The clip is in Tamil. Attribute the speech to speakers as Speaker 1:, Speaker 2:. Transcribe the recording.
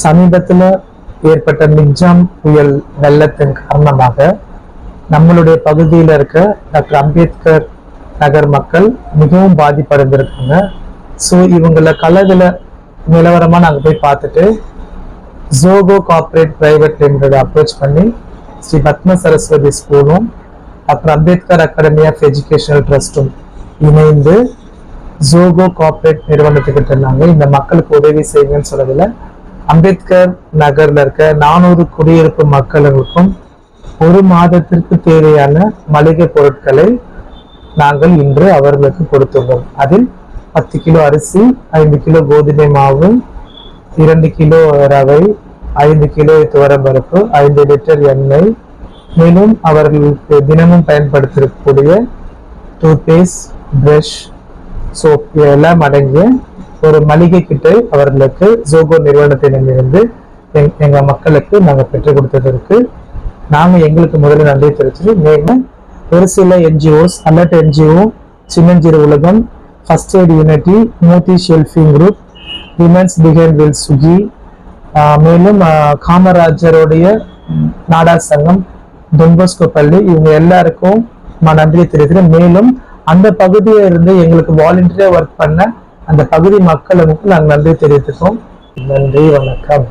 Speaker 1: சமீபத்தில் ஏற்பட்ட மிக்ஜாம் புயல் வெள்ளத்தின் காரணமாக நம்மளுடைய பகுதியில் இருக்க டாக்டர் அம்பேத்கர் நகர் மக்கள் மிகவும் பாதிப்படைந்திருக்காங்க. ஸோ இவங்களை கலவில் நிலவரமாக நாங்கள் போய் பார்த்துட்டு Zoho corporate private limited approach பண்ணி ஸ்ரீ பத்ம சரஸ்வதி ஸ்கூலும் அப்புறம் அம்பேத்கர் அகாடமி ஆஃப் எஜுகேஷனல் ட்ரஸ்ட்டும் இணைந்து ஜோகோ கார்பரேட் நிறுவனத்துக்கிட்ட இருந்தாங்க இந்த மக்களுக்கு உதவி செய்யுங்கன்னு சொல்லதில்ல அம்பேத்கர் நகர்ல இருக்க நானூறு குடியிருப்பு மக்களுக்கும் ஒரு மாதத்திற்கு தேவையான மளிகை பொருட்களை நாங்கள் இன்று அவர்களுக்கு கொடுத்துள்ளோம். அதில் பத்து கிலோ அரிசி ஐந்து கிலோ கோதுமை மாவு இரண்டு கிலோ ரவை ஐந்து கிலோ துவரம்பருப்பு ஐந்து லிட்டர் எண்ணெய். மேலும் அவர்களுக்கு தினமும் பயன்படுத்தக்கூடிய டூத்பேஸ்ட் பிரஷ் சோப் இதெல்லாம் அடங்கிய ஒரு மளிகை கிட்டை அவர்களுக்கு ஜோகோ நிறுவனத்திடமிருந்து எங்- எங்க மக்களுக்கு நாங்கள் பெற்றுக் கொடுத்ததற்கு நாங்க எங்களுக்கு முதல்ல நன்றி தெரிவிச்சு மேலும் ஒரு சில என்ஜிஓஸ் அலர்ட் என்ஜிஓ சின்னஞ்சிறு உலகம் ஃபர்ஸ்ட் எய்ட் யூனிட்டி மூத்தி ஷெல்ஃபிங் குரூப் விமன்ஸ் பிஹேவ் வில் சுகி மேலும் காமராஜருடைய நாடார் சங்கம் தொன்பஸ்கோ பள்ளி இவங்க எல்லாருக்கும் நான் நன்றி தெரிவிக்கிறேன் மேலும் அந்த பகுதியில இருந்து எங்களுக்கு வாலண்டியரா ஒர்க் பண்ண அந்த பகுதி மக்களுக்கு நாங்கள் நன்றி தெரிவித்துக்கோம். நன்றி வணக்கம்.